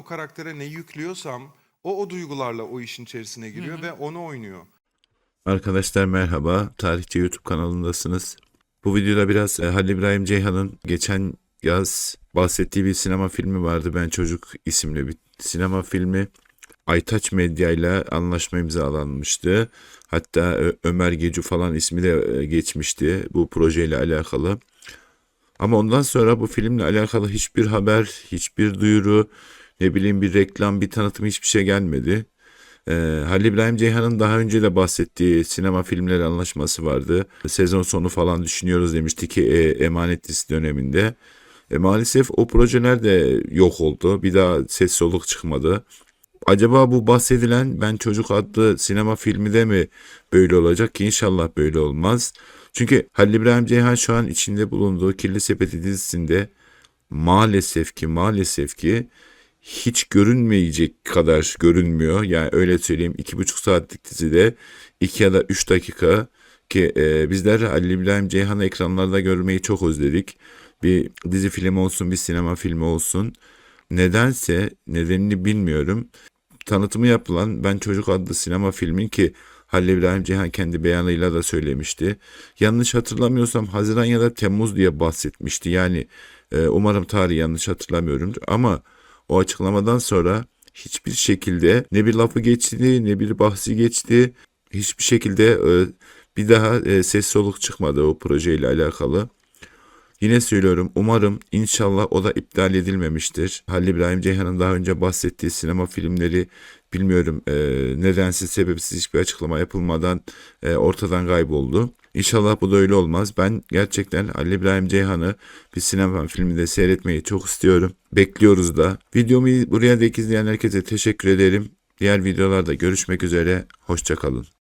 o karaktere ne yüklüyorsam o o duygularla o işin içerisine giriyor ve onu oynuyor. Arkadaşlar merhaba. Tarihçi YouTube kanalındasınız. Bu videoda biraz e, Halil İbrahim Ceyhan'ın geçen yaz bahsettiği bir sinema filmi vardı. Ben Çocuk isimli bir sinema filmi. Aytaç Medya ile anlaşma imzalanmıştı. Hatta Ö- Ömer Gecu falan ismi de e, geçmişti bu projeyle alakalı. Ama ondan sonra bu filmle alakalı hiçbir haber, hiçbir duyuru, ne bileyim bir reklam, bir tanıtım hiçbir şey gelmedi. Ee, Halil İbrahim Ceyhan'ın daha önce de bahsettiği sinema filmleri anlaşması vardı. Sezon sonu falan düşünüyoruz demişti ki e, Emanet dizisi döneminde. E, maalesef o projeler de yok oldu. Bir daha ses soluk çıkmadı. Acaba bu bahsedilen Ben Çocuk adlı sinema filmi de mi böyle olacak ki inşallah böyle olmaz. Çünkü Halil İbrahim Ceyhan şu an içinde bulunduğu Kirli Sepeti dizisinde maalesef ki maalesef ki hiç görünmeyecek kadar görünmüyor. Yani öyle söyleyeyim iki buçuk saatlik dizide iki ya da üç dakika ki e, bizler Halil İbrahim Ceyhan'ı ekranlarda görmeyi çok özledik. Bir dizi film olsun bir sinema filmi olsun. Nedense nedenini bilmiyorum. Tanıtımı yapılan Ben Çocuk adlı sinema filmin ki Halil İbrahim Ceyhan kendi beyanıyla da söylemişti. Yanlış hatırlamıyorsam Haziran ya da Temmuz diye bahsetmişti. Yani e, umarım tarihi yanlış hatırlamıyorum ama o açıklamadan sonra hiçbir şekilde ne bir lafı geçti ne bir bahsi geçti. Hiçbir şekilde e, bir daha e, ses soluk çıkmadı o projeyle alakalı. Yine söylüyorum umarım inşallah o da iptal edilmemiştir. Halil İbrahim Ceyhan'ın daha önce bahsettiği sinema filmleri bilmiyorum e, nedensiz sebepsiz hiçbir açıklama yapılmadan e, ortadan kayboldu. İnşallah bu da öyle olmaz. Ben gerçekten Halil İbrahim Ceyhan'ı bir sinema filminde seyretmeyi çok istiyorum. Bekliyoruz da. Videomu buraya dek izleyen herkese teşekkür ederim. Diğer videolarda görüşmek üzere. Hoşçakalın.